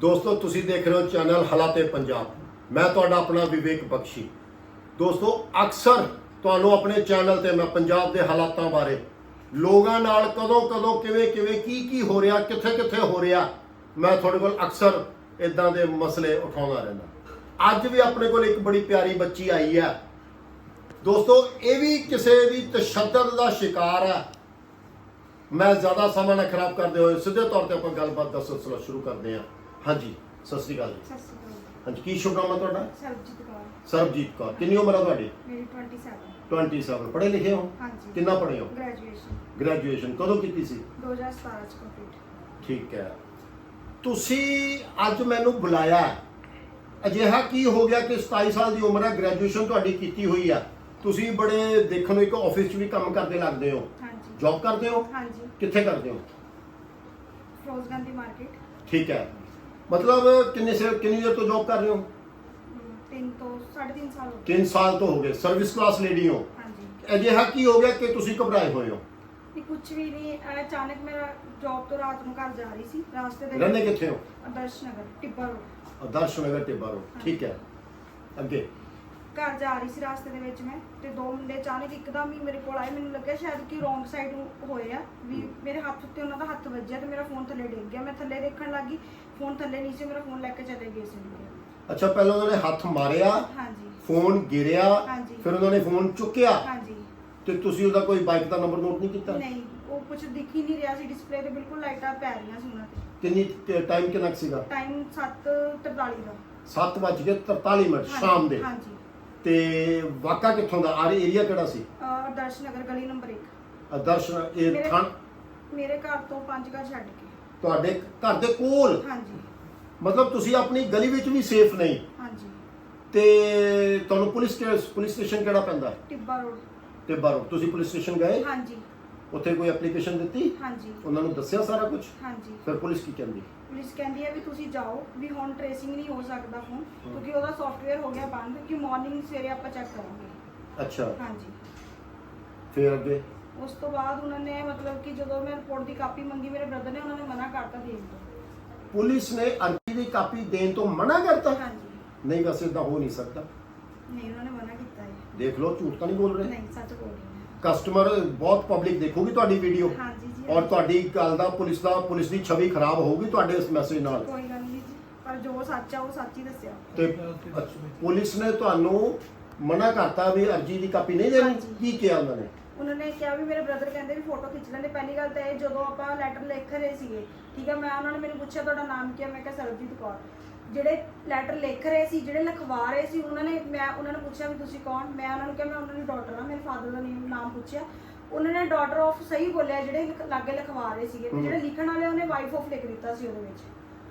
ਦੋਸਤੋ, ਤੁਸੀਂ ਦੇਖ ਰਹੇ ਹੋ ਚੈਨਲ ਹਾਲਾਤੇ ਪੰਜਾਬ। ਮੈਂ ਤੁਹਾਡਾ ਆਪਣਾ ਵਿਵੇਕ ਬਖਸ਼ੀ। ਦੋਸਤੋ, ਅਕਸਰ ਤੁਹਾਨੂੰ ਆਪਣੇ ਚੈਨਲ ਤੇ ਮੈਂ ਪੰਜਾਬ ਦੇ ਹਾਲਾਤਾਂ ਬਾਰੇ, ਲੋਕਾਂ ਨਾਲ ਕਦੋਂ ਕਦੋਂ ਕਿਵੇਂ ਕਿਵੇਂ ਕੀ ਕੀ ਹੋ ਰਿਹਾ, ਕਿੱਥੇ ਕਿੱਥੇ ਹੋ ਰਿਹਾ, ਮੈਂ ਤੁਹਾਡੇ ਕੋਲ ਅਕਸਰ ਇਦਾਂ ਦੇ ਮਸਲੇ ਉਠਾਉਂਦਾ ਰਹਿੰਦਾ। ਅੱਜ ਵੀ ਆਪਣੇ ਕੋਲ ਇੱਕ ਬੜੀ ਪਿਆਰੀ ਬੱਚੀ ਆਈ ਹੈ। ਦੋਸਤੋ, ਇਹ ਵੀ ਕਿਸੇ ਦੀ ਤਸ਼ੱਦਦ ਦਾ ਸ਼ਿਕਾਰ ਹੈ। ਮੈਂ ਜ਼ਿਆਦਾ ਸਮਾਂ ਨਾ ਖਰਾਬ ਕਰਦੇ ਹੋਏ ਸਿੱਧੇ ਤੌਰ ਤੇ ਆਪਾਂ ਗੱਲਬਾਤ ਦਾ ਸਿਲਸਿਲਾ ਸ਼ੁਰੂ ਕਰਦੇ ਹਾਂ। ਹਾਂਜੀ ਸਤਿ ਸ੍ਰੀ ਅਕਾਲ ਜੀ। ਸਤਿ ਸ਼੍ਰੀ ਅਕਾਲ ਹਾਂਜੀ ਕੀ ਸ਼ੁਭ ਨਾਮ ਹੈ ਤੁਹਾਡਾ? ਸਰਬਜੀਤ ਕੌਰ। ਸਰਬਜੀਤ ਕੌਰ। ਕਿੰਨੀ ਉਮਰ ਹੈ ਤੁਹਾਡੀ? ਮੇਰੀ 27 27 ਪੜ੍ਹੇ ਲਿਖੇ ਹੋ? ਹਾਂਜੀ। ਕਿੰਨਾ ਪੜ੍ਹੇ ਹੋ? ਗ੍ਰੈਜੂਏਸ਼ਨ ਗ੍ਰੈਜੂਏਸ਼ਨ ਕਦੋਂ ਕੀਤੀ ਸੀ? 2017 ਚ ਕੰਪਲੀਟ ਠੀਕ ਹੈ। ਤੁਸੀਂ ਅੱਜ ਮੈਨੂੰ ਬੁਲਾਇਆ ਹੈ। ਅਜਿਹਾ ਕੀ ਹੋ ਗਿਆ ਕਿ 27 ਸਾਲ ਦੀ ਉਮਰ ਹੈ ਗ੍ਰੈਜੂਏਸ਼ਨ ਤੁਹਾਡੀ ਕੀਤੀ ਹੋਈ ਆ। ਤੁਸੀਂ ਬੜੇ ਦੇਖਣ ਨੂੰ ਇੱਕ ਆਫਿਸ 'ਚ ਵੀ ਕੰਮ ਕਰਦੇ ਲੱਗਦੇ ਹੋ। ਹਾਂਜੀ। ਜੌਬ ਕਰਦੇ ਹੋ? ਹਾਂਜੀ। ਕਿੱਥੇ ਕਰਦੇ ਹੋ? ਫਰੋਜ਼ ਗਾਂਧੀ ਮਾਰਕੀਟ ਠੀਕ ਹੈ। ਮਤਲਬ ਕਿੰਨੇ ਸੇ ਕਿੰਨੀ ਦੇਰ ਤੋਂ ਜੌਬ ਕਰ ਰਹੇ ਹੋ? ਤਿੰਨ ਤੋਂ 3.5 ਸਾਲ ਹੋ ਗਏ। 3 ਸਾਲ ਤੋਂ ਹੋ ਗਏ ਸਰਵਿਸ ਕਲਾਸ ਲੇਡੀ ਹੋ। ਹਾਂਜੀ। ਅਜਿਹਾ ਕੀ ਹੋ ਗਿਆ ਕਿ ਤੁਸੀਂ ਘਬਰਾਏ ਹੋਏ ਹੋ? ਕੁਝ ਵੀ ਨਹੀਂ ਅਚਾਨਕ ਮੇਰਾ ਜੌਬ ਤੋਂ ਰਾਤ ਨੂੰ ਘਰ ਜਾ ਰਹੀ ਸੀ ਰਾਸਤੇ ਦੇ ਰਹਿੰਦੇ ਕਿੱਥੇ ਹੋ? ਆਦਰਸ਼ ਨਗਰ ਟਿੱਬਾ ਰੋਡ। ਆਦਰਸ਼ ਨਗਰ ਟਿੱਬਾ ਰੋਡ। ਠੀਕ ਹੈ। ਅੱਗੇ। ਘਰ ਜਾ ਰਹੀ ਸੀ ਰਾਸਤੇ ਦੇ ਵਿੱਚ ਮੈਂ ਤੇ ਦੋ ਮੁੰਡੇ ਅਚਾਨਕ ਇੱਕਦਮ ਹੀ ਮੇਰੇ ਕੋਲ ਆਏ। ਮੈਨੂੰ ਲੱਗਿਆ ਸ਼ਾਇਦ ਕਿ ਰੋਂਗ ਸਾਈਡ ਹੋਏ ਆ ਵੀ ਮੇਰੇ ਹੱਥ ਉੱਤੇ ਉਹਨਾਂ ਦਾ ਹੱਥ ਵੱਜਿਆ ਤੇ ਮੇਰਾ ਫੋਨ ਥੱਲੇ ਡਿੱਗ ਗਿਆ। ਮੈਂ ਥੱਲੇ ਦੇਖਣ ਲੱਗੀ ਫੋਨ ਥੱਲੇ ਸੀ ਮੇਰਾ ਫੋਨ ਲੈ ਕੇ ਚਲੇ ਗਏ ਸੀ ਅੱਛਾ ਪਹਿਲਾਂ ਉਹਨਾਂ ਨੇ ਹੱਥ ਮਾਰਿਆ ਹਾਂਜੀ। ਫੋਨ ਗਿਰਿਆ ਹਾਂਜੀ। ਫਿਰ ਉਹਨਾਂ ਨੇ ਫੋਨ ਚੁੱਕਿਆ ਹਾਂਜੀ। ਤੇ ਤੁਸੀਂ ਉਹਦਾ ਕੋਈ ਬਾਈਕ ਦਾ ਨੰਬਰ ਨੋਟ ਨਹੀਂ ਕੀਤਾ? ਨਹੀਂ ਉਹ ਕੁਝ ਦਿਖ ਹੀ ਨਹੀਂ ਰਿਹਾ ਸੀ ਡਿਸਪਲੇ ਤੇ ਬਿਲਕੁਲ ਲਾਈਟਾਂ ਪੈ ਰਹੀਆਂ ਸੀ ਉਹਨਾਂ ਤੇ। ਕਿੰਨੀ ਟਾਈਮ ਕਿੰਨਾ ਕੁ ਸੀਗਾ? ਟਾਈਮ 7:43 ਦਾ। 7:43 ਮਿੰਟ ਹਾਂਜੀ, ਸ਼ਾਮ ਦੇ। ਹਾਂਜੀ। ਤੇ ਵਾਕਾ ਕਿੱਥੋਂ ਦਾ? ਆਰ ਏਰੀਆ ਕਿਹੜਾ ਸੀ? ਅਹ ਆਦਰਸ਼ ਨਗਰ ਗਲੀ ਨੰਬਰ 1 ਆਦਰਸ਼ ਇਹ ਮੇਰੇ- ਥਾਂ ਮੇਰੇ ਘਰ ਤੋਂ ਪੰਜ ਘਰ ਛੱਡ ਕੇ। ਤੁਹਾਡੇ ਘਰ ਦੇ ਕੋਲ। ਹਾਂਜੀ। ਮਤਲਬ ਤੁਸੀਂ ਆਪਣੀ ਗਲੀ ਵਿੱਚ ਵੀ ਸੇਫ ਨਹੀਂ। ਹਾਂਜੀ। ਤੇ ਤੁਹਾਨੂੰ ਪੁਲਿਸ ਪੁਲਿਸ ਸਟੇਸ਼ਨ ਕਿਹੜਾ ਪੈਂਦਾ? ਟਿੱਬਾ ਰੋਡ। ਤੇ ਬਾਰੋ ਤੁਸੀਂ ਪੁਲਿਸ ਸਟੇਸ਼ਨ ਗਏ? ਹਾਂਜੀ। ਉੱਥੇ ਕੋਈ ਐਪਲੀਕੇਸ਼ਨ ਦਿੱਤੀ? ਹਾਂਜੀ। ਉਹਨਾਂ ਨੂੰ ਦੱਸਿਆ ਸਾਰਾ ਕੁਝ ਹਾਂਜੀ। ਫਿਰ ਪੁਲਿਸ ਕੀ ਕਹਿੰਦੀ? ਪੁਲਿਸ ਕਹਿੰਦੀ ਹੈ ਵੀ ਤੁਸੀਂ ਜਾਓ ਵੀ ਹੁਣ ਟ੍ਰੇਸਿੰਗ ਨਹੀਂ ਹੋ ਸਕਦਾ ਫੋਨ ਕਿਉਂਕਿ ਉਹਦਾ ਸੌਫਟਵੇਅਰ ਹੋ ਗਿਆ ਬੰਦ ਕਿ ਮਾਰਨਿੰਗ ਸਵੇਰੇ ਆਪਾਂ ਚੈੱਕ ਕਰਾਂਗੇ। ਅੱਛਾ। ਹਾਂਜੀ। ਫਿਰ ਅੱਗੇ? ਉਸ ਤੋਂ ਬਾਅਦ ਉਹਨਾਂ ਨੇ ਮਤਲਬ ਕਿ ਜਦੋਂ ਮੈਂ ਰਿਪੋਰਟ ਦੀ ਕਾਪੀ ਮੰਗੀ ਮੇਰੇ ਬ੍ਰਦਰ ਨੇ ਉਹਨਾਂ ਨੇ ਮਨਾ ਕਰਤਾ ਦੇਣ ਤੋਂ। ਪੁਲਿਸ ਨੇ ਅਰਜ਼ੀ ਦੀ ਕਾਪੀ ਦੇਣ ਤੋਂ ਮਨਾ ਕਰਤਾ? ਹਾਂਜੀ। ਨਹੀਂ ਵੈਸੇ ਇਦਾਂ ਹੋ ਨਹੀਂ ਸਕਦਾ। ਨਹੀਂ ਉਹਨਾਂ ਨੇ ਮਨਾ ਕੀਤਾ ਹੈ ਦੇਖ ਲਓ ਝੂਠ ਤਾਂ ਨਹੀਂ ਬੋਲ ਰਹੇ? ਨਹੀਂ ਸੱਚ ਬੋਲ ਰਹੀ ਕਸਟਮਰ ਬਹੁਤ ਪਬਲਿਕ ਦੇਖੂਗੀ ਤੁਹਾਡੀ ਵੀਡੀਓ ਹਾਂ ਹਾਂਜੀ ਜੀ। ਔਰ ਤੁਹਾਡੀ ਗੱਲ ਦਾ ਪੁਲਿਸ ਦਾ ਪੁਲਿਸ ਦੀ ਛਵੀ ਖਰਾਬ ਹੋਊਗੀ ਤੁਹਾਡੇ ਇਸ ਮੈਸੇਜ ਨਾਲ। ਕੋਈ ਗੱਲ ਨਹੀਂ ਜੀ। ਪਰ ਜੋ ਸੱਚ ਆ ਉਹ ਸੱਚ ਹੀ ਦੱਸਿਆ। ਤੇ ਅੱਛਾ, ਪੁਲਿਸ ਨੇ ਤੁਹਾਨੂੰ ਮਨਾ ਕਰਤਾ ਵੀ ਅਰਜ਼ੀ ਦੀ ਕਾਪੀ ਨਹੀਂ ਦੇਣੀ? ਹਾਂਜੀ। ਕੀ ਕਿਹਾ ਉਹਨਾਂ ਨੇ? ਉਹਨਾਂ ਨੇ ਕਿਹਾ ਵੀ ਮੇਰੇ ਬ੍ਰਦਰ ਕਹਿੰਦੇ ਵੀ ਫੋਟੋ ਖਿੱਚ ਲੈਂਦੇ। ਪਹਿਲੀ ਗੱਲ ਤਾਂ ਇਹ ਜਦੋਂ ਆਪਾਂ ਲੈਟਰ ਲਿਖ ਰਹੇ ਸੀਗੇ ਠੀਕ ਹੈ ਮੈਂ ਉਹਨਾਂ ਨੇ ਮੈਨੂੰ ਪੁੱਛਿਆ ਤੁਹਾਡਾ ਨਾਮ ਕੀ ਹੈ ਮੈਂ ਕਿਹਾ ਸਰਬਜੀਤ ਕੌਰ। ਜਿਹੜੇ ਲੈਟਰ ਲਿਖ ਰਹੇ ਸੀ ਜਿਹੜੇ ਲਿਖਵਾ ਰਹੇ ਸੀ ਉਹਨਾਂ ਨੇ ਮੈਂ ਉਹਨਾਂ ਨੂੰ ਪੁੱਛਿਆ ਵੀ ਤੁਸੀਂ ਕੌਣ? ਮੈਂ ਉਹਨਾਂ ਨੂੰ ਕਿਹਾ ਮੈਂ ਉਹਨਾਂ ਦੀ ਡਾਟਰ ਹਾਂ ਮੇਰੇ ਫਾਦਰ ਦਾ name- ਨਾਮ ਪੁੱਛਿਆ। ਉਹਨਾਂ ਨੇ ਡਾਟਰ ਆਫ ਸਹੀ ਬੋਲਿਆ ਜਿਹੜੇ ਲਿਖ- ਲਾਗੇ ਲਿਖਵਾ ਰਹੇ ਸੀਗੇ। ਤੇ। ਜਿਹੜੇ ਲਿਖਣ ਵਾਲੇ ਉਹਨੇ ਵਾਈਫ ਆਫ ਲਿਖ ਦਿੱਤਾ ਸੀ ਉਹਦੇ ਵਿੱਚ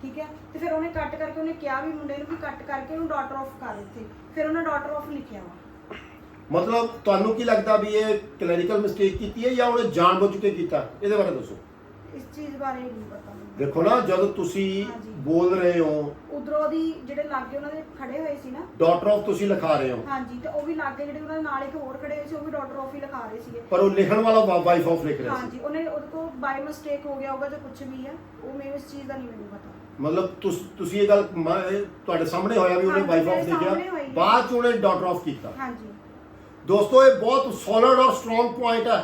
ਠੀਕ ਹੈ ਤੇ ਫਿਰ ਉਹਨੇ ਕੱਟ ਕਰਕੇ ਉਹਨੇ ਕਿਹਾ ਵੀ ਮੁੰਡੇ ਨੂੰ ਵੀ ਕੱਟ ਕਰਕੇ ਉਹਨੂੰ ਡਾਟਰ ਆਫ ਕਰ ਦਿੱਤੇ। ਫਿਰ ਉਹਨੇ ਡਾਟਰ ਆਫ ਲਿਖਿਆ ਵਾ। ਮਤਲਬ ਤੁਹਾਨੂੰ ਕੀ ਲੱਗਦਾ ਵੀ ਇਹ ਕਲੈਰੀਕਲ ਮਿਸਟੇਕ ਕੀਤੀ ਹੈ ਜਾਂ ਉਹਨੇ ਜਾਣਬੁੱਝ ਕੇ ਕੀਤਾ? ਇਹਦੇ ਬਾਰੇ ਦੱਸੋ। ਇਸ ਚੀਜ਼ ਬਾਰੇ ਨਹੀਂ ਪਤਾ ਮੈਨੂੰ। ਦੇਖੋ ਨਾ ਜਦ ਤੁਸੀਂ ਹਾਂਜੀ। ਬੋਲ ਰਹੇ ਹੋ। ਉਧਰੋਂ ਦੀ ਜਿਹੜੇ ਲਾਗੇ ਉਹਨਾਂ ਦੇ ਖੜੇ ਹੋਏ ਸੀ ਨਾ। ਡਾਟਰ ਆਫ ਤੁਸੀਂ ਲਿਖਾ ਰਹੇ ਹੋ। ਹਾਂਜੀ ਤੇ ਉਹ ਵੀ ਲਾਗੇ ਜਿਹੜੇ ਉਹਨਾਂ ਦੇ ਨਾਲ ਇੱਕ ਹੋਰ ਖੜੇ ਹੋਏ ਸੀ ਉਹ ਵੀ ਡਾਕਟਰ ਆਫ ਹੀ ਲਿਖਾ ਰਹੇ ਸੀਗੇ। ਪਰ ਉਹ ਲਿਖਣ ਵਾਲਾ ਵਾਈਫ ਆਫ ਲਿਖ ਰਿਹਾ ਸੀ। ਹਾਂਜੀ ਉਹਨੇ ਉਹਦੇ ਕੋਲ ਬਾਈ ਮਿਸਟੇਕ ਹੋ ਗਿਆ ਹੋਗਾ ਜਾਂ ਕੁਝ ਵੀ ਹੈ ਉਹ ਮੈਨੂੰ ਇਸ ਚੀਜ਼ ਦਾ ਨਹੀਂ ਮੈਨੂੰ ਪਤਾ। ਮਤਲਬ ਤੁਸ- ਤੁਸੀਂ ਇਹ ਗੱਲ ਮ- ਇਹ ਤੁਹਾਡੇ ਸਾਹਮਣੇ ਹੋਇਆ ਵੀ ਉਹਨੇ ਹਾਂਜੀ, ਵਾਈਫ ਆਫ ਮੇਰੇ ਸਾਹਮਣੇ ਲਿਖਿਆ ਹੋਈ ਹੈ। ਬਾਅਦ ਚ ਉਹਨੇ ਡਾਟਰ ਆਫ ਕੀਤਾ। ਹਾਂਜੀ। ਦੋਸਤੋ, ਇਹ ਬਹੁਤ ਸੋਲਿਡ ਔਰ ਸਟਰੋਂਗ ਪੁਆਇੰਟ ਹੈ।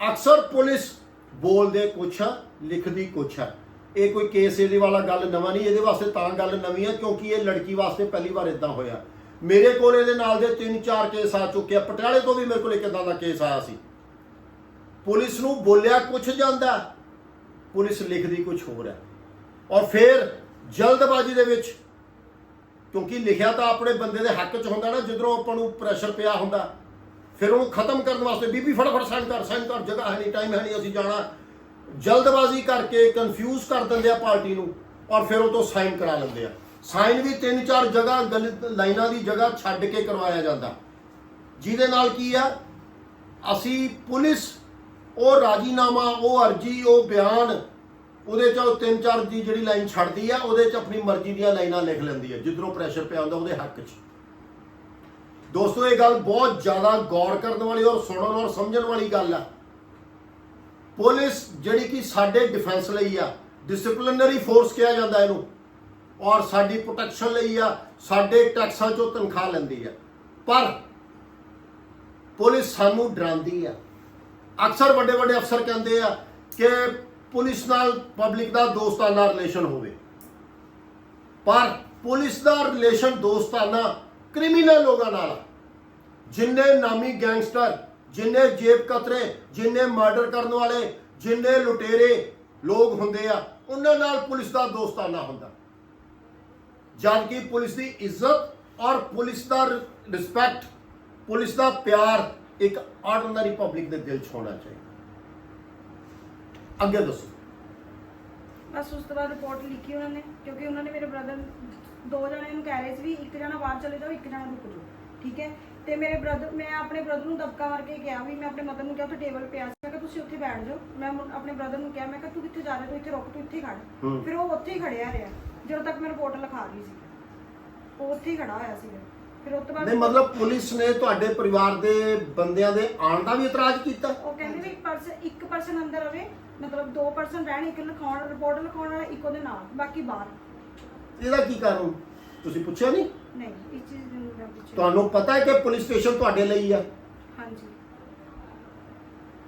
ਅਕਸਰ ਪੁਲਿਸ ਬੋਲਦੇ ਕੁਛ ਆ ਲਿਖਦੀ ਕੁਛ। ਹੈ ਇਹ ਕੋਈ ਕੇਸ ਇਹਦੇ ਵਾਲਾ ਗੱਲ ਨਵਾਂ ਨਹੀਂ, ਇਹਦੇ ਵਾਸਤੇ ਤਾਂ ਗੱਲ ਨਵੀਂ ਹੈ, ਕਿਉਂਕਿ ਇਹ ਲੜਕੀ ਵਾਸਤੇ ਪਹਿਲੀ ਵਾਰ ਇਦਾਂ ਹੋਇਆ। ਮੇਰੇ ਕੋਲ ਇਹਦੇ ਨਾਲ ਦੇ ਤਿੰਨ ਚਾਰ ਕੇਸ ਆ ਚੁੱਕੇ ਆ। ਪਟਿਆਲੇ ਤੋਂ ਵੀ ਮੇਰੇ ਕੋਲ ਇੱਕ ਇਦਾਂ ਦਾ ਕੇਸ ਆਇਆ ਸੀ। ਪੁਲਿਸ ਨੂੰ ਬੋਲਿਆ ਕੁਛ ਜਾਂਦਾ, ਪੁਲਿਸ ਲਿਖਦੀ ਕੁਛ ਹੋਰ ਹੈ। ਔਰ ਫਿਰ ਜਲਦਬਾਜ਼ੀ ਦੇ ਵਿੱਚ, ਕਿਉਂਕਿ ਲਿਖਿਆ ਤਾਂ ਆਪਣੇ ਬੰਦੇ ਦੇ ਹੱਕ 'ਚ ਹੁੰਦਾ ਨਾ, ਜਿੱਧਰੋਂ ਆਪਾਂ ਨੂੰ ਪ੍ਰੈਸ਼ਰ ਪਿਆ ਹੁੰਦਾ। ਫਿਰ ਉਹਨੂੰ ਖਤਮ ਕਰਨ ਵਾਸਤੇ ਬੀਬੀ ਫਟਾਫਟ ਸਾਈਨ ਕਰ ਸਾਈਨ ਕਰ, ਜਗ੍ਹਾ ਹੈ ਨਹੀਂ ਟਾਈਮ ਹੈ ਨਹੀਂ, ਅਸੀਂ ਜਾਣਾ। ਜਲਦਬਾਜ਼ੀ ਕਰਕੇ ਕਨਫਿਊਜ਼ ਕਰ ਦਿੰਦੇ ਆ ਪਾਰਟੀ ਨੂੰ ਔਰ ਫਿਰ ਉਹ ਤੋਂ ਸਾਈਨ ਕਰਾ ਲੈਂਦੇ ਆ। ਸਾਈਨ ਵੀ ਤਿੰਨ ਚਾਰ ਜਗ੍ਹਾ ਗਲ- ਲਾਈਨਾਂ ਦੀ ਜਗ੍ਹਾ ਛੱਡ ਕੇ ਕਰਵਾਇਆ ਜਾਂਦਾ। ਜਿਹਦੇ ਨਾਲ ਕੀ ਆ? ਅਸੀਂ ਪੁਲਿਸ, ਉਹ ਰਾਜੀਨਾਮਾ, ਉਹ ਅਰਜੀ, ਉਹ ਬਿਆਨ, ਉਹਦੇ ਚ ਉਹ ਤਿੰਨ ਚਾਰ ਦੀ ਜਿਹੜੀ ਲਾਈਨ ਛੱਡਦੀ ਆ, ਉਹਦੇ ਚ ਆਪਣੀ ਮਰਜ਼ੀ ਦੀਆਂ ਲਾਈਨਾਂ ਲਿਖ ਲੈਂਦੀ ਆ, ਜਿੱਧਰੋਂ ਪ੍ਰੈਸ਼ਰ ਪਿਆ ਹੁੰਦਾ, ਉਹਦੇ ਹੱਕ 'ਚ। ਦੋਸਤੋ, ਇਹ ਗੱਲ ਬਹੁਤ ਜ਼ਿਆਦਾ ਗੌਰ ਕਰਨ ਵਾਲੀ ਔਰ ਸੁਣਨ ਔਰ ਸਮਝਣ ਵਾਲੀ ਗੱਲ ਆ। ਪੁਲਿਸ ਜਿਹੜੀ ਕਿ ਸਾਡੇ ਡਿਫੈਂਸ ਲਈ ਆ ਡਿਸਪਲਿਨਰੀ ਫੋਰਸ ਕਿਹਾ ਜਾਂਦਾ ਇਹਨੂੰ, ਔਰ ਸਾਡੀ ਪ੍ਰੋਟੈਕਸ਼ਨ ਲਈ ਆ, ਸਾਡੇ ਟੈਕਸਾਂ ਚੋਂ ਤਨਖਾਹ ਲੈਂਦੀ ਆ। ਪਰ ਪੁਲਿਸ ਸਾਨੂੰ ਡਰਾਉਂਦੀ ਆ। ਅਕਸਰ ਵੱਡੇ ਵੱਡੇ ਅਫਸਰ ਕਹਿੰਦੇ ਆ ਕਿ ਪੁਲਿਸ ਨਾਲ ਪਬਲਿਕ ਦਾ ਦੋਸਤਾਨਾ ਰਿਲੇਸ਼ਨ ਹੋਵੇ। ਪਰ ਪੁਲਿਸ ਦਾ ਰਿਲੇਸ਼ਨ ਦੋਸਤਾਨਾ ਕ੍ਰਿਮੀਨਲ ਲੋਕਾਂ ਨਾਲ। ਜਿੰਨੇ ਨਾਮੀ ਗੈਂਗਸਟਰ, ਜਿੰਨੇ ਜੇਬ ਕਤਰੇ, ਜਿੰਨੇ ਮਰਡਰ ਕਰਨ ਵਾਲੇ, ਜਿੰਨੇ ਲੁਟੇਰੇ ਲੋਕ ਹੁੰਦੇ ਆ, ਉਹਨਾਂ ਨਾਲ ਪੁਲਿਸ ਦਾ ਦੋਸਤਾਨਾ ਹੁੰਦਾ। ਜਦ ਕਿ ਪੁਲਿਸ ਦੀ ਇੱਜ਼ਤ ਔਰ ਪੁਲਿਸ ਦਾ ਰਿਸਪੈਕਟ ਪੁਲਿਸ ਦਾ ਪਿਆਰ ਇੱਕ ਆਰਡੀਨਰੀ ਪਬਲਿਕ ਦੇ ਦਿਲ 'ਚ ਹੋਣਾ ਚਾਹੀਦਾ। ਅੱਗੇ ਦੱਸੋ। ਬਸ ਉਸ ਤੋਂ ਬਾਅਦ ਰਿਪੋਰਟ ਲਿਖੀ ਉਹਨਾਂ ਨੇ ਕਿਉਂਕਿ ਉਹਨਾਂ ਨੇ ਮੇਰੇ ਬ੍ਰਦਰ ਦੋ ਜਣੇ ਨੂੰ ਕਹਿ ਰਹੇ ਸੀ ਵੀ ਇੱਕ ਜਣਾ ਬਾਹਰ ਚਲੇ ਜਾਓ ਇੱਕ ਜਣਾ ਰੁਕ ਜਾਓ ਠੀਕ ਹੈ? ਤੇ ਮੇਰੇ ਬ੍ਰਦਰ ਮੈਂ ਆਪਣੇ ਬ੍ਰਦਰ ਨੂੰ ਦਬਕਾ ਮਾਰ ਕੇ ਕਿਹਾ ਵੀ ਮੈਂ ਆਪਣੇ ਮਦਰ ਨੂੰ ਕਿਹਾ ਉੱਥੇ ਟੇਬਲ ਪਿਆ ਸੀ। ਮੈਂ ਕਿਹਾ ਤੁਸੀਂ ਉੱਥੇ ਬੈਠ ਜਾਓ। ਮੈਂ ਆਪਣੇ ਬ੍ਰਦਰ ਨੂੰ ਕਿਹਾ ਮੈਂ ਕਿਹਾ ਤੂੰ ਕਿੱਥੇ ਜਾ ਰਿਹਾ? ਤੂੰ ਇੱਥੇ ਰੁਕ ਤੂੰ ਇੱਥੇ ਖੜ। ਫਿਰ ਉਹ ਉੱਥੇ ਹੀ ਖੜਿਆ ਰਿਹਾ ਜਦੋਂ ਤੱਕ ਮੈਂ ਰਿਪੋਰਟ ਲਿਖਾ ਰਹੀ ਸੀ। ਉਹ ਉੱਥੇ ਹੀ ਖੜਾ ਹੋਇਆ ਸੀ ਫਿਰ ਉਸ ਤੋਂ ਬਾਅਦ ਨਹੀਂ ਮਤਲਬ ਪੁਲਿਸ ਨੇ ਤੁਹਾਡੇ ਪਰਿਵਾਰ ਦੇ ਬੰਦਿਆਂ ਦੇ ਆਉਣ ਦਾ ਵੀ ਇਤਰਾਜ਼ ਕੀਤਾ? ਉਹ ਕਹਿੰਦੇ ਵੀ ਇੱਕ ਪਰਸਨ ਇੱਕ ਪਰਸਨ ਅੰਦਰ ਰਵੇ ਮਤਲਬ ਦੋ ਪਰਸਨ ਰਹਿਣ ਇੱਕ ਲਿਖਾਉਣ ਰਿਪੋਰਟ ਲਿਖਾਉਣ ਵਾਲਾ ਇੱਕ ਉਹਦੇ ਨਾਲ ਬਾਕੀ ਬਾਹਰ। ਇਹਦਾ ਕੀ ਕਾਰਨ? ਤੁਸੀਂ ਪੁੱਛਿਆ ਨਹੀਂ? ਨਹੀਂ ਇਸ ਚੀਜ਼ ਮੈਂ ਪੁੱਛਿਆ ਤੁਹਾਨੂੰ ਪਤਾ ਹੈ ਕਿ ਪੁਲਿਸ ਸਟੇਸ਼ਨ ਤੁਹਾਡੇ ਲਈ ਆ? ਹਾਂਜੀ।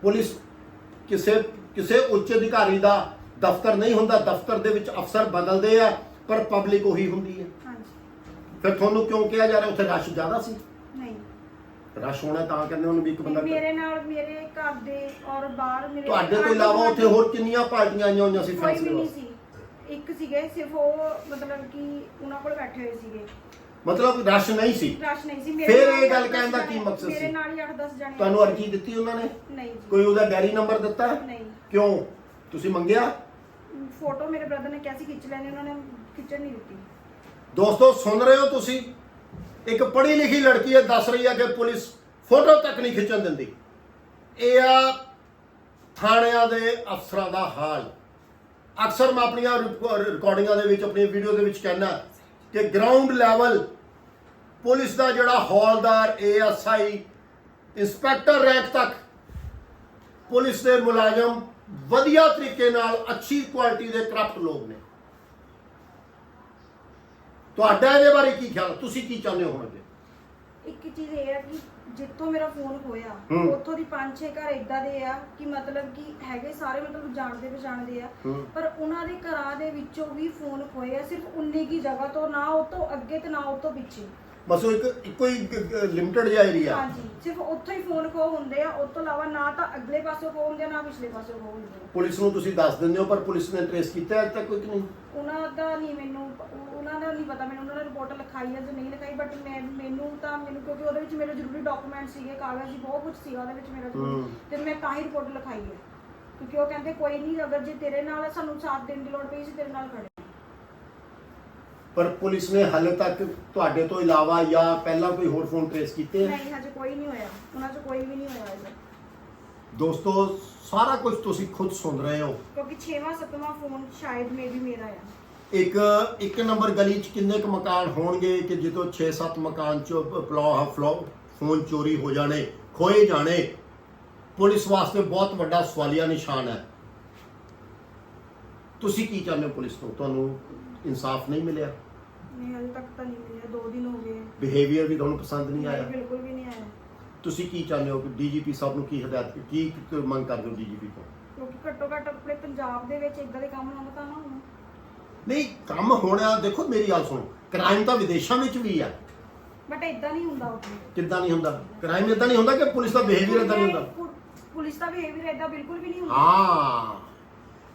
ਪੁਲਿਸ ਕਿਸੇ ਕਿਸੇ ਉੱਚ ਅਧਿਕਾਰੀ ਦਾ ਦਫ਼ਤਰ ਨਹੀਂ ਹੁੰਦਾ ਦਫ਼ਤਰ ਦੇ ਵਿੱਚ ਅਫਸਰ ਬਦਲਦੇ ਆ ਪਰ ਪਬਲਿਕ ਉਹੀ ਹੁੰਦੀ ਹੈ। ਹਾਂਜੀ। ਫਿਰ ਤੁਹਾਨੂੰ ਕਿਉਂ ਕਿਹਾ ਜਾ ਰਿਹਾ? ਉੱਥੇ ਰਸ਼ ਜ਼ਿਆਦਾ ਸੀ। ਰਸ਼ ਹੋਣਾ ਤਾਂ ਕਹਿੰਦੇ ਉਹਨੂੰ ਵੀ ਇੱਕ ਬੰਦਾ ਮੇਰੇ ਨਾਲ ਮੇਰੇ ਘਰ ਦੇ ਔਰ ਬਾਹਰ ਮੇਰੇ ਤੁਹਾਡੇ ਤੋਂ ਇਲਾਵਾ ਉੱਥੇ ਹੋਰ ਕਿੰਨੀਆਂ ਪਾਰਟੀਆਂ ਆਈਆਂ ਹੋਈਆਂ ਸੀ ਕੋਈ ਫੈਸਲੇ ਵੀ ਨਹੀਂ ਵਾਸਤੇ? ਸੀ। ਇੱਕ ਸੀਗੇ ਸਿਰਫ ਉਹ ਮਤਲਬ ਕਿ ਉਹਨਾਂ ਕੋਲ ਬੈਠੇ ਹੋਏ ਸੀਗੇ। ਮਤਲਬ ਰਸ਼ ਨਹੀਂ ਸੀ? ਰਸ਼ ਨਹੀਂ ਸੀ। ਫਿਰ ਨਾਲ ਇਹ ਗੱਲ ਕਹਿਣ ਦਾ ਕੀ ਮਕਸਦ ਮੇਰੇ ਸੀ? ਨਾਲ ਹੀ 8-10 ਜਣੇ ਤੁਹਾਨੂੰ ਅਰਜੀ ਦਿੱਤੀ ਉਹਨਾਂ ਨੇ? ਨਹੀਂ ਜੀ। ਕੋਈ ਉਹਦਾ ਡੈਰੀ ਨੰਬਰ ਦਿੱਤਾ? ਨਹੀਂ। ਕਿਉਂ? ਤੁਸੀਂ ਮੰਗਿਆ? ਫੋਟੋ ਮੇਰੇ ਬ੍ਰਦਰ ਨੇ ਕਿਹਾ ਸੀ ਖਿੱਚ ਲੈਣੀ ਉਹਨਾਂ ਨੇ ਖਿੱਚਣ ਨਹੀਂ ਦਿੱਤੀ। ਦੋਸਤੋ ਸੁਣ ਰਹੇ ਹੋ ਤੁਸੀਂ? ਇੱਕ ਪੜ੍ਹੀ ਲਿਖੀ ਲੜਕੀ ਇਹ ਦੱਸ ਰਹੀ ਹੈ ਕਿ ਪੁਲਿਸ ਫੋਟੋ ਤੱਕ ਨਹੀਂ ਖਿੱਚਣ ਦਿੰਦੀ। ਇਹ ਆ ਥਾਣਿਆਂ ਦੇ ਅਫਸਰਾਂ ਦਾ ਹਾਲ। ਅਕਸਰ ਮੈਂ ਆਪਣੀਆਂ ਰਿਕ- ਰਿਕਾਰਡਿੰਗਾਂ ਦੇ ਵਿੱਚ ਆਪਣੀ ਵੀਡੀਓ ਦੇ ਵਿੱਚ ਕਹਿਣਾ ਕਿ ਗਰਾਊਂਡ ਲੈਵਲ ਪੁਲਿਸ ਦਾ ਜਿਹੜਾ ਹੌਲਦਾਰ ਏਐਸਆਈ ਇੰਸਪੈਕਟਰ ਰੈਂਕ ਤੱਕ ਪੁਲਿਸ ਦੇ ਮੁਲਾਜ਼ਮ ਵਧੀਆ ਤਰੀਕੇ ਨਾਲ, ਅੱਛੀ ਕੁਆਲਿਟੀ ਦੇ ਕਰਪਟ ਲੋਕ ਨੇ। ਤੁਹਾਡਾ ਇਹਦੇ ਬਾਰੇ ਕੀ ਖਿਆਲ ਤੁਸੀਂ ਕੀ ਚਾਹੁੰਦੇ ਹੋ ਹੁਣ ਅੱਗੇ? ਇੱਕ ਚੀਜ਼ ਇਹ ਹੈ ਕਿ ਜਿੱਥੋਂ ਮੇਰਾ ਫੋਨ ਖੋਇਆ ਹੂੰ। ਉੱਥੋਂ ਦੀ ਪੰਜ ਛੇ ਘਰ ਇਦਾਂ ਦੇ ਆ ਕਿ ਮਤਲਬ ਕਿ ਹੈਗੇ ਸਾਰੇ ਮਤਲਬ ਜਾਣਦੇ ਪਛਾਣਦੇ ਆ। ਹੂੰ। ਪਰ ਉਹਨਾਂ ਦੇ ਘਰਾਂ ਦੇ ਵਿੱਚੋਂ ਵੀ ਫੋਨ ਖੋਏ ਆ ਸਿਰਫ ਉਨੀ ਕੀ ਜਗ੍ਹਾ ਤੋਂ ਨਾ ਉਹ ਤੋਂ ਅੱਗੇ ਤੇ ਨਾ ਉਹ ਤੋਂ ਪਿੱਛੇ। ਬਸ ਉਹ ਇੱਕ ਇੱਕੋ ਹੀ ਲਿਮਟਿਡ ਜਿਹਾ ਏਰੀਆ ਹਾਂਜੀ ਸਿਰਫ ਉੱਥੋਂ ਹੀ ਫੋਨ ਖੋ ਹੁੰਦੇ ਆ ਉਸ ਤੋਂ ਇਲਾਵਾ ਨਾ ਤਾਂ ਅਗਲੇ ਪਾਸੋਂ ਖੋ ਹੁੰਦੇ ਆ ਨਾ ਪਿਛਲੇ ਪਾਸੋਂ ਖੋ ਹੁੰਦੇ ਆ। ਪੁਲਿਸ ਨੂੰ ਤੁਸੀਂ ਦੱਸ ਦਿੰਦੇ ਹੋ ਪਰ ਪੁਲਿਸ ਨੇ ਟ੍ਰੇਸ ਕੀਤਾ ਅੱਜ ਤੱਕ ਕੋਈ ਕਿ ਨਹੀਂ? ਉਹਨਾਂ ਦਾ ਨਹੀਂ ਮੈਨੂੰ ਉਹ- ਉਹਨਾਂ ਦਾ ਨਹੀਂ ਪਤਾ ਮੈਨੂੰ ਉਹਨਾਂ ਨੇ ਰਿਪੋਰਟ ਲਿਖਾਈ ਹੈ ਜਾਂ ਨਹੀਂ ਲਿਖਾਈ ਬਟ ਮੈਂ ਮੈਨੂੰ ਤਾਂ ਮੈਨੂੰ ਕਿਉਂਕਿ ਉਹਦੇ ਵਿੱਚ ਮੇਰੇ ਜ਼ਰੂਰੀ ਡਾਕੂਮੈਂਟ ਸੀਗੇ ਕਾਗਜ਼ ਸੀ ਬਹੁਤ ਕੁਝ ਸੀਗਾ ਉਹਦੇ ਵਿੱਚ ਮੇਰਾ ਜ਼ਰੂਰੀ। ਤੇ ਮੈਂ ਤਾਂ ਹੀ ਰਿਪੋਰਟ ਲਿਖਾਈ ਹੈ ਕਿਉਂਕਿ ਉਹ ਕਹਿੰਦੇ ਕੋਈ ਨਹੀਂ ਅਗਰ ਜੇ ਤੇਰੇ ਨਾਲ ਸਾਨੂੰ ਸਾਥ ਦੇਣ ਦੀ ਲੋੜ ਪਈ ਸੀ ਤੇਰੇ ਨਾਲ ਖੜੇ ਹਾਂ। ਪਰ ਪੁਲਿਸ ਨੇ ਹਾਲੇ ਤੱਕ ਤੁਹਾਡੇ ਤੋਂ ਇਲਾਵਾ ਜਾਂ ਪਹਿਲਾਂ ਕੋਈ ਹੋਰ ਫੋਨ ਟ੍ਰੇਸ ਕੀਤੇ ਨਹੀਂ ਹਜੇ ਕੋਈ ਨਹੀਂ ਹੋਇਆ। ਉਹਨਾਂ 'ਚ ਕੋਈ ਵੀ ਨਹੀਂ ਹੋਇਆ ਅਜੇ ਦੋਸਤੋ ਸਾਰਾ ਕੁਝ ਤੁਸੀਂ ਖੁਦ ਸੁਣ ਰਹੇ ਹੋ। ਕਿਉਂਕਿ 6ਵਾਂ 7ਵਾਂ ਫੋਨ ਸ਼ਾਇਦ ਮੇਬੀ ਮੇਰਾ ਆ। ਇੱਕ ਇੱਕ ਨੰਬਰ ਗਲੀ 'ਚ ਕਿੰਨੇ ਕੁ ਮਕਾਨ ਹੋਣਗੇ ਕਿ ਜਿੱਦੋਂ 6-7 ਮਕਾਨ 'ਚ ਪਲੋ ਫਲੋ ਫੋਨ ਚੋਰੀ ਹੋ ਜਾਣੇ ਖੋਏ ਜਾਣੇ? ਪੁਲਿਸ ਵਾਸਤੇ ਬਹੁਤ ਵੱਡਾ ਸਵਾਲੀਆ ਨਿਸ਼ਾਨ ਹੈ। ਤੁਸੀਂ ਕੀ ਚਾਹੁੰਦੇ ਹੋ ਪੁਲਿਸ ਤੋਂ? ਤੁਹਾਨੂੰ ਇਨਸਾਫ ਨਹੀਂ ਮਿਲਿਆ? ਨਹੀਂ ਹਜੇ ਤੱਕ ਤਾਂ ਨਹੀਂ ਮਿਲਿਆ। 2 ਦਿਨ ਹੋ ਗਏ। ਬਿਹੇਵੀਅਰ ਵੀ ਤੁਹਾਨੂੰ ਪਸੰਦ ਨਹੀਂ ਨਹੀਂ, ਆਇਆ ਬਿਲਕੁਲ ਵੀ ਨਹੀਂ ਆਇਆ। ਤੁਸੀਂ ਕੀ ਚਾਹੁੰਦੇ ਹੋ ਕਿ ਡੀਜੀਪੀ ਸਾਹਿਬ ਨੂੰ ਕੀ ਹਦਾਇਤ ਕੀ ਮੰਗ ਕਰਦੇ ਹੋ ਡੀਜੀਪੀ ਤੋਂ? ਕਿਉਂਕਿ ਘੱਟੋ ਘੱਟ ਆਪਣੇ ਪੰਜਾਬ ਦੇ ਵਿੱਚ ਇਦਾਂ ਦੇ ਕੰਮ ਨਾ ਤਾਂ ਨਾ ਹੋਣ। ਨਹੀਂ ਕੰਮ ਹੋਣਾ ਦੇਖੋ ਮੇਰੀ ਗੱਲ ਸੁਣੋ। ਕ੍ਰਾਈਮ ਤਾਂ ਵਿਦੇਸ਼ਾਂ ਵਿੱਚ ਵੀ ਆ। ਬਟ ਇਦਾਂ ਨਹੀਂ ਹੁੰਦਾ ਉੱਥੇ। ਕਿੱਦਾਂ ਨਹੀਂ ਹੁੰਦਾ? ਕ੍ਰਾਈਮ ਇਦਾਂ ਨਹੀਂ ਹੁੰਦਾ ਕਿ ਪੁਲਿਸ ਦਾ ਬਿਹੇਵੀਅਰ ਇਦਾਂ ਨਹੀਂ ਹੁੰਦਾ? ਪੁ- ਪੁਲਿਸ ਦਾ ਬਿਹੇਵੀਅਰ ਇਦਾਂ ਬਿਲਕੁਲ ਵੀ ਨਹੀਂ ਹੁੰਦਾ। ਹਾਂ।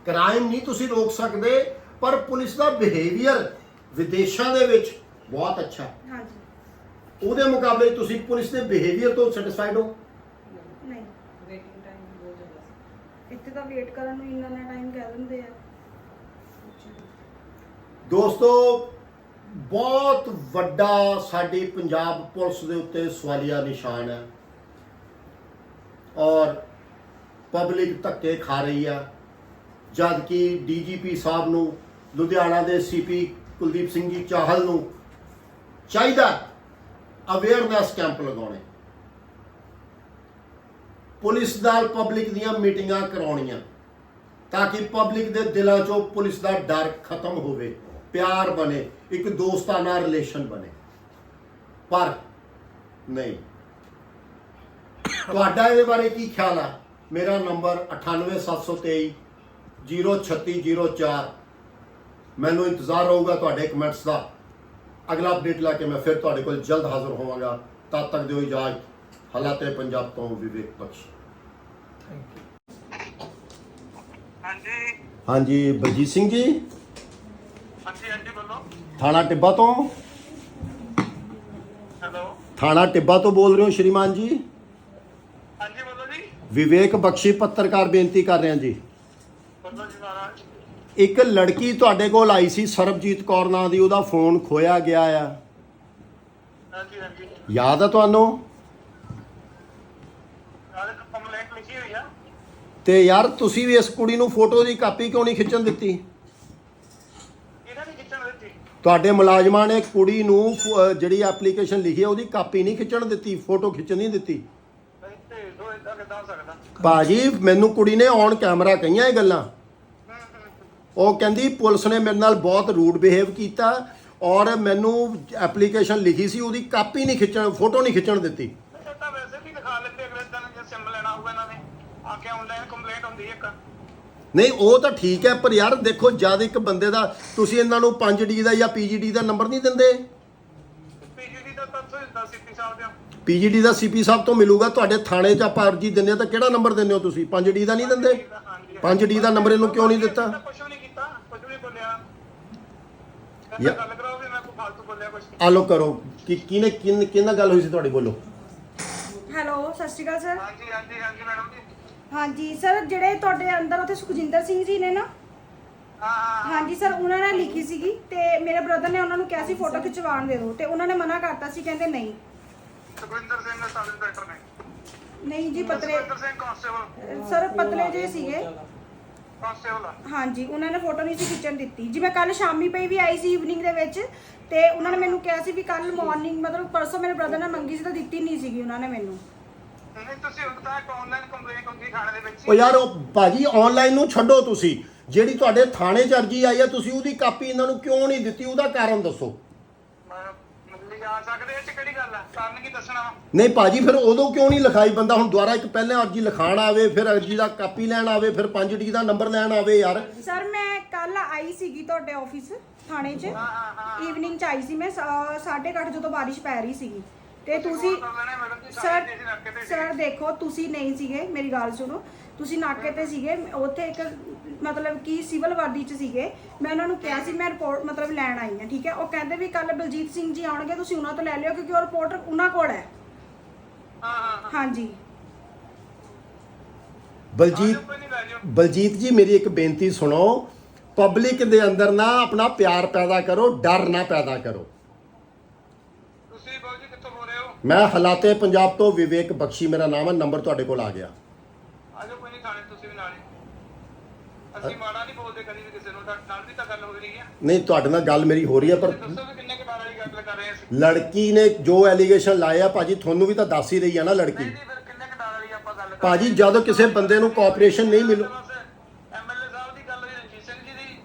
ਕ੍ਰਾਈਮ ਨਹੀਂ ਤੁਸੀਂ ਰੋਕ ਸਕਦੇ ਪਰ ਪੁਲਿਸ ਦਾ ਬਿਹੇਵੀਅਰ ਵਿਦੇਸ਼ਾਂ ਦੇ ਵਿੱਚ ਬਹੁਤ ਅੱਛਾ ਹੈ। ਹਾਂਜੀ। ਉਹਦੇ ਮੁਕਾਬਲੇ ਤੁਸੀਂ ਪੁਲਿਸ ਦੇ ਬਿਹੇਵੀਅਰ ਤੋਂ ਸੈਟੀਸਫਾਈਡ ਹੋ? ਨਹੀਂ। ਵੇਟਿੰਗ ਟਾਈਮ ਬਹੁਤ ਜ਼ਿਆਦਾ ਇੱਥੇ ਤਾਂ ਵੇਟ ਕਰਨ ਨੂੰ ਇੰਨਾ ਨਾ ਟਾਈਮ ਕਹਿ ਦਿੰਦੇ ਆ। ਦੋਸਤੋ, ਬਹੁਤ ਵੱਡਾ ਸਾਡੀ ਪੰਜਾਬ ਪੁਲਿਸ ਦੇ ਉੱਤੇ ਸਵਾਲੀਆ ਨਿਸ਼ਾਨ ਹੈ ਔਰ ਪਬਲਿਕ ਧੱਕੇ ਖਾ ਰਹੀ ਆ। ਜਦ ਕਿ ਡੀਜੀਪੀ ਸਾਹਿਬ ਨੂੰ ਲੁਧਿਆਣਾ ਦੇ ਸੀਪੀ ਕੁਲਦੀਪ ਸਿੰਘ ਜੀ ਚਾਹਲ ਨੂੰ ਚਾਹੀਦਾ ਅਵੇਅਰਨੈਸ ਕੈਂਪ ਲਗਾਉਣੇ। ਪੁਲਿਸ ਨਾਲ ਪਬਲਿਕ ਦੀਆਂ ਮੀਟਿੰਗਾਂ ਕਰਾਉਣੀਆਂ ਤਾਂ ਕਿ ਪਬਲਿਕ ਦੇ ਦਿਲਾਂ 'ਚੋਂ ਪੁਲਿਸ ਦਾ ਡਰ ਖਤਮ ਹੋਵੇ। ਪਿਆਰ ਬਣੇ ਇੱਕ ਦੋਸਤਾਨਾ ਰਿਲੇਸ਼ਨ ਬਣੇ। ਪਰ ਨਹੀਂ। ਤੁਹਾਡਾ ਇਹਦੇ ਬਾਰੇ ਕੀ ਖਿਆਲ ਆ? ਮੇਰਾ ਨੰਬਰ 98723 03604 ਮੈਨੂੰ ਇੰਤਜ਼ਾਰ ਰਹੂਗਾ ਤੁਹਾਡੇ ਕਮੈਂਟਸ ਦਾ। ਅਗਲਾ ਅਪਡੇਟ ਲੈ ਕੇ ਮੈਂ ਫਿਰ ਤੁਹਾਡੇ ਕੋਲ ਜਲਦ ਹਾਜ਼ਰ ਹੋਵਾਂਗਾ। ਤਦ ਤੱਕ ਦਿਓ ਇਜਾਜ਼ਤ। ਹਾਲਾਤੇ ਪੰਜਾਬ ਤੋਂ ਵਿਵੇਕ ਬਖਸ਼। ਹਾਂਜੀ। ਹਾਂਜੀ ਬਲਜੀਤ ਸਿੰਘ ਜੀ। ਥਾਣਾ ਟਿੱਬਾ ਤੋਂ? ਹੈਲੋ? ਥਾਣਾ ਟਿੱਬਾ ਤੋਂ ਬੋਲ ਰਹੇ ਹੋ ਸ਼੍ਰੀਮਾਨ ਜੀ? ਹਾਂਜੀ ਬੋਲੋ ਜੀ। ਵਿਵੇਕ ਬਖਸ਼ੀ ਪੱਤਰਕਾਰ ਬੇਨਤੀ ਕਰ ਰਿਹਾ ਜੀ। ਬੋਲੋ ਜੀ ਮਹਾਰਾਜ। ਇੱਕ ਲੜਕੀ ਤੁਹਾਡੇ ਕੋਲ ਆਈ ਸੀ ਸਰਬਜੀਤ ਕੌਰ ਨਾਂ ਦੀ ਉਹਦਾ ਫੋਨ ਖੋਇਆ ਗਿਆ ਆ। ਹਾਂਜੀ ਹਾਂਜੀ। ਯਾਦ ਆ ਤੁਹਾਨੂੰ? ਯਾਰ ਇੱਕ ਕੰਪਲੇਂਟ ਲਿਖੀ ਹੋਈ ਆ। ਤੇ ਯਾਰ ਤੁਸੀਂ ਵੀ ਇਸ ਕੁੜੀ ਨੂੰ ਫੋਟੋ ਦੀ ਕਾਪੀ ਕਿਉਂ ਨਹੀਂ ਖਿੱਚਣ ਦਿੱਤੀ ਇਹਨਾਂ ਨੇ ਖਿੱਚਣ ਦਿੱਤੀ ਤੁਹਾਡੇ ਮੁਲਾਜ਼ਮਾਂ ਨੇ ਕੁੜੀ ਨੂੰ ਫ- ਜਿਹੜੀ ਐਪਲੀਕੇਸ਼ਨ ਲਿਖੀ ਹੈ ਉਹਦੀ ਕਾਪੀ ਨਹੀਂ ਖਿੱਚਣ ਦਿੱਤੀ ਫੋਟੋ ਖਿੱਚਣ ਨਹੀਂ ਦਿੱਤੀ। ਨਹੀਂ ਭੇਜ ਦੋ ਇਦਾਂ ਕਿਦਾਂ ਹੋ ਸਕਦਾ ਬਾਜੀ ਮੈਨੂੰ ਕੁੜੀ ਨੇ ਔਨ ਕੈਮਰਾ ਕਹੀਆਂ ਇਹ ਗੱਲਾਂ। ਉਹ ਕਹਿੰਦੀ, ਪੁਲਿਸ ਨੇ ਮੇਰੇ ਨਾਲ ਬਹੁਤ ਰੂਡ ਬਿਹੇਵ ਕੀਤਾ ਔਰ ਮੈਨੂੰ ਐਪਲੀਕੇਸ਼ਨ ਲਿਖੀ ਸੀ, ਉਹਦੀ ਕਾਪੀ ਨਹੀਂ ਖਿੱਚਣ ਫੋਟੋ ਨਹੀਂ ਖਿੱਚਣ ਦਿੱਤੀ। ਇਹ ਤਾਂ ਵੈਸੇ ਵੀ ਦਿਖਾ ਲੈਂਦੇ ਅਗਲੇ ਦਿਨ, ਜੇ ਸਿਮ ਲੈਣਾ ਹੋਊਗਾ ਇਹਨਾਂ ਨੇ। ਆ ਕੇ ਆਨਲਾਈਨ ਕੰਪਲੇਂਟ ਹੁੰਦੀ ਹੈ ਇੱਕ। ਨਹੀਂ ਉਹ ਤਾਂ ਠੀਕ ਹੈ ਪਰ ਯਾਰ ਦੇਖੋ ਜਦ ਇੱਕ ਬੰਦੇ ਦਾ ਤੁਸੀਂ ਇਹਨਾਂ ਨੂੰ 5D ਦਾ ਜਾਂ PGD ਦਾ ਨੰਬਰ ਨਹੀਂ ਦਿੰਦੇ? ਪੀਜੀਡੀ ਦਾ ਤਾਂ ਤੁਸੀਂ ਦੱਸ ਦਿੱਤੀ ਸਾਹਿਬ ਦੇ PGD ਦਾ CP ਸਾਹਿਬ ਤੋਂ ਮਿਲੂਗਾ ਤੁਹਾਡੇ ਥਾਣੇ 'ਚ ਆਪਾਂ ਅਰਜੀ ਦਿੰਦੇ ਹਾਂ ਤਾਂ ਕਿਹੜਾ ਨੰਬਰ ਦਿੰਦੇ ਹੋ ਤੁਸੀਂ? 5D ਦਾ ਨਹੀਂ ਦਿੰਦੇ? 5D ਦਾ ਨੰਬਰ ਇਹਨੂੰ ਕਿਉਂ ਨਹੀਂ ਦਿੱਤਾ? ਕੁਝ ਨਹੀਂ ਕੀਤਾ ਕੁਝ ਨਹੀਂ ਬੋਲਿਆ। ਯਾ- ਗੱਲ ਕਰਾਓ ਵੀ ਮੈਂ ਕੋਈ ਫालतू ਬੋਲਿਆ ਕੁਝ ਆ ਲੋ ਕਰੋ ਕਿ ਕਿਨੇ ਕਿਨ ਕਿੰਨਾ ਗੱਲ ਹੋਈ ਸੀ ਤੁਹਾਡੀ? ਬੋਲੋ। ਹੈਲੋ ਸਤਿ ਸ਼੍ਰੀ ਅਕਾਲ ਸਰ। ਹਾਂਜੀ ਹਾਂਜੀ ਹਾਂਜੀ ਮੈਡਮ ਜੀ। ਹਾਂਜੀ ਸਰ ਜਿਹੜੇ ਤੁਹਾਡੇ ਅੰਦਰ ਉੱਥੇ ਸੁਖਜਿੰਦਰ ਸਿੰਘ ਜੀ ਨੇ ਨਾ ਹਾਂ ਹਾਂਜੀ ਸਰ ਉਹਨਾਂ ਨੇ ਲਿਖੀ ਸੀਗੀ ਤੇ ਮੇਰੇ ਬ੍ਰਦਰ ਨੇ ਉਹਨਾਂ ਨੂੰ ਕਿਹਾ ਸੀ ਫੋਟੋ ਖਿਚਵਾਉਣ ਦੇ ਦਿਓ ਤੇ ਉਹਨਾਂ ਨੇ ਮਨਾ ਕਰਤਾ ਸੀ ਕਹਿੰਦੇ ਨਹੀਂ। ਸੁਖਵਿੰਦਰ ਸਿੰਘ ਸਬ ਇੰਸਪੈਕਟਰ ਨੇ। ਨਹੀਂ ਜੀ ਪਤਲੇ ਸੁਖਵਿੰਦਰ ਸਿੰਘ ਕਾਂਸਟੇਬਲ ਸਰ ਪਤਲੇ ਜੇ ਸੀਗੇ। ਕਾਂਸਟੇਬਲ ਆ। ਹਾਂਜੀ ਉਹਨਾਂ ਨੇ ਫੋਟੋ ਨਹੀਂ ਸੀ ਖਿੱਚਣ ਦਿੱਤੀ। ਜਿਵੇਂ ਕੱਲ ਸ਼ਾਮੀ ਪਈ ਵੀ ਆਈ ਸੀ ਈਵਨਿੰਗ ਦੇ ਵਿੱਚ ਤੇ ਉਹਨਾਂ ਨੇ ਮੈਨੂੰ ਕਿਹਾ ਸੀ ਵੀ ਕੱਲ ਮਾਰਨਿੰਗ ਮਤਲਬ ਪਰਸੋਂ ਮੇਰੇ ਬ੍ਰਦਰ ਨੇ ਮੰਗੀ ਸੀ ਤਾਂ ਦਿੱਤੀ ਨਹੀਂ ਸੀਗੀ ਉਹਨਾਂ ਨੇ ਮੈਨੂੰ। ਨਹੀਂ ਤੁਸੀਂ ਹੁਣ ਤਾਂ ਇੱਕ ਆਨਲਾਈਨ ਕੰਪਲੇਂਟ ਹੁੰਦੀ ਥਾਣੇ ਦੇ ਵਿੱਚ ਉਹ ਯਾਰ ਉਹ ਭਾਜੀ ਆਨਲਾਈਨ ਨੂੰ ਛੱਡੋ ਤੁਸੀਂ। ਜਿਹੜੀ ਤੁਹਾਡੇ ਥਾਣੇ 'ਚ ਅਰਜੀ ਆਈ ਹੈ ਤੁਸੀਂ ਉਹਦੀ ਕਾਪੀ ਇਹਨਾਂ ਨੂੰ ਕਿਉਂ ਨਹੀਂ ਦਿੱਤੀ? ਉਹਦਾ ਕਾਰਨ ਦੱਸੋ। ਮਿਲ ਜਾ ਸਕਦੇ ਇਹ ਚ ਕਿਹੜੀ ਗੱਲ ਆ? ਕਾਰਨ ਕੀ ਦੱਸਣਾ? ਵਾ? ਨਹੀਂ ਭਾਜੀ ਫਿਰ ਉਦੋਂ ਕਿਉਂ ਨਹੀਂ ਲਿਖਾਈ ਬੰਦਾ? ਹੁਣ ਦੁਬਾਰਾ ਇੱਕ ਪਹਿਲਾਂ ਅਰਜੀ ਲਿਖਾਣ ਆਵੇ ਫਿਰ ਅਰਜੀ ਦਾ ਕਾਪੀ ਲੈਣ ਆਵੇ ਫਿਰ 5D ਦਾ ਨੰਬਰ ਲੈਣ ਆਵੇ ਯਾਰ। ਸਰ ਮੈਂ ਕੱਲ ਆਈ ਸੀਗੀ ਤੁਹਾਡੇ ਆਫਿਸ ਥਾਣੇ 'ਚ। ਹਾਂ ਹਾਂ ਹਾਂ। ਈਵਨਿੰਗ 'ਚ ਆਈ ਸੀ ਮੈਂ 8:30 ਜਦੋਂ ਬਾਰਿਸ਼ ਪੈ ਰਹੀ ਸੀਗੀ। ਤੇ ਤੁਸੀਂ ਸਰ ਸਾਰੇ ਦੇਖੋ ਤੁਸੀਂ ਨਹੀਂ ਸੀਗੇ ਮੇਰੀ ਗੱਲ ਸੁਣੋ। ਤੁਸੀਂ ਨਾਕੇ ਤੇ ਸੀਗੇ ਉੱਥੇ ਇੱਕ ਮਤਲਬ ਕਿ ਸਿਵਲ ਵਰਦੀ ਚ ਸੀਗੇ। ਮੈਂ ਉਹਨਾਂ ਨੂੰ ਕਿਹਾ ਸੀ ਮੈਂ ਰਿਪੋਰਟ ਮਤਲਬ ਲੈਣ ਆਈ ਹਾਂ ਠੀਕ ਹੈ? ਉਹ ਕਹਿੰਦੇ ਵੀ ਕੱਲ ਬਲਜੀਤ ਸਿੰਘ ਜੀ ਆਉਣਗੇ ਤੁਸੀਂ ਉਹਨਾਂ ਤੋਂ ਲੈ ਲਿਓ ਕਿਉਂਕਿ ਉਹ ਰਿਪੋਰਟ ਉਹਨਾਂ ਕੋਲ ਹੈ। ਹਾਂ ਹਾਂ ਹਾਂ। ਹਾਂਜੀ। ਬਲਜੀਤ ਬਲਜੀਤ ਜੀ ਮੇਰੀ ਇੱਕ ਬੇਨਤੀ ਸੁਣੋ। ਪਬਲਿਕ ਦੇ ਅੰਦਰ ਨਾ ਆਪਣਾ ਪਿਆਰ ਪੈਦਾ ਕਰੋ ਡਰ ਨਾ ਪੈਦਾ ਕਰੋ ਤੁਸੀਂ ਬਾਬੂ ਜੀ ਕਿੱਥੋਂ ਬੋਲ ਰਹੇ ਹੋ ਮੈਂ ਹਾਲਾਤੇ ਪੰਜਾਬ ਤੋਂ ਵਿਵੇਕ ਬਖਸ਼ੀ ਮੇਰਾ ਨਾਮ ਹੈ ਨੰਬਰ ਤੁਹਾਡੇ ਕੋਲ ਆ ਗਿਆ। ਆਜੋ ਕੋਈ ਨਹੀਂ ਥਾਣੇ ਤੁਸੀਂ ਵੀ ਨਾਲ ਹੀ। ਅਸੀਂ ਮਾੜਾ ਨਹੀਂ ਬੋਲਦੇ ਕਦੀ ਵੀ ਕਿਸੇ ਨੂੰ ਤੁਹਾਡੇ ਨਾਲ ਵੀ ਤਾਂ ਗੱਲ ਹੋ ਰਹੀ ਹੈ ਨਹੀਂ ਤੁਹਾਡੇ ਨਾਲ ਗੱਲ ਮੇਰੀ ਹੋ ਰਹੀ ਹੈ ਪਰ ਤੁਸੀਂ ਦੱਸੋ ਵੀ ਕਿੰਨੇ ਕੁ ਬਾਰ ਵਾਲੀ ਗੱਲ ਕਰ ਰਹੇ ਹਾਂ ਅਸੀਂ? ਲੜਕੀ ਨੇ ਜੋ ਐਲੀਗੇਸ਼ਨ ਲਾਇਆ ਭਾਜੀ ਤੁਹਾਨੂੰ ਵੀ ਤਾਂ ਦੱਸ ਹੀ ਰਹੀ ਆ ਨਾ ਲੜਕੀ। ਨਹੀਂ ਨਹੀਂ ਫਿਰ ਕਿੰਨੇ ਕੁ ਡਾਲਰ ਵਾਲੀ ਆਪਾਂ ਗੱਲ ਕਰ ਭਾਜੀ ਜਦੋਂ ਕਿਸੇ ਬੰਦੇ ਨੂੰ ਕੋਆਪਰੇਸ਼ਨ ਨਹੀਂ ਮਿਲੂ ਐਮਐਲਏ ਸਾਹਿਬ ਦੀ ਗੱਲ ਹੋਈ ਰਣਜੀਤ ਸਿੰਘ ਜੀ ਦੀ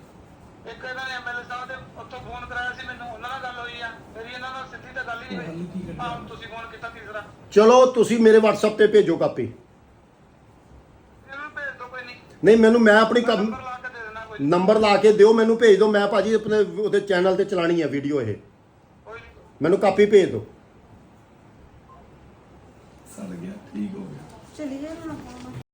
ਇੱਕ ਇਹਨਾਂ ਨੇ ਐਮਐਲਏ ਸਾਹਿਬ ਦੇ ਉੱਥੋਂ ਫੋਨ ਕਰਾਇਆ ਸੀ ਮੈਨੂੰ ਉਹਨਾਂ ਨਾਲ ਗੱਲ ਹੋਈ ਆ। ਮੇਰੀ ਇਹਨਾਂ ਨਾਲ ਸਿੱਧੀ ਤਾਂ ਗੱਲ ਹੀ ਨਹੀਂ ਹੋਈ। ਆਹ ਤੁਸੀਂ ਫੋਨ ਕੀਤਾ ਤੀਸਰਾ। ਚਲੋ ਤੁਸੀਂ ਮੇਰੇ WhatsApp ਤੇ ਭੇਜੋ ਕਾਪੀ। ਇਹਨੂੰ ਭੇਜ ਦਿਓ ਕੋਈ ਨਹੀਂ। ਨਹੀਂ ਮੈਨੂੰ ਮੈਂ ਆਪਣੀ ਕੰਮ ਨੰਬਰ ਲਾ ਕੇ ਦੇ ਦੇਣਾ ਕੋਈ ਨੰਬਰ ਲਾ ਕੇ ਦਿਓ ਮੈਨੂੰ ਭੇਜ ਦਿਓ। ਮੈਂ ਭਾਜੀ ਆਪਣੇ ਉਹਦੇ ਚੈਨਲ ਤੇ ਚਲਾਣੀ ਹੈ ਵੀਡੀਓ ਇਹ। ਕੋਈ ਨਹੀਂ। ਮੈਨੂੰ ਕਾਪੀ ਭੇਜ ਦਿਓ। ਸੜ ਗਿਆ ਠੀਕ ਹੋ ਗਿਆ। ਚਲੀ ਹੁਣ ਆਪਾਂ।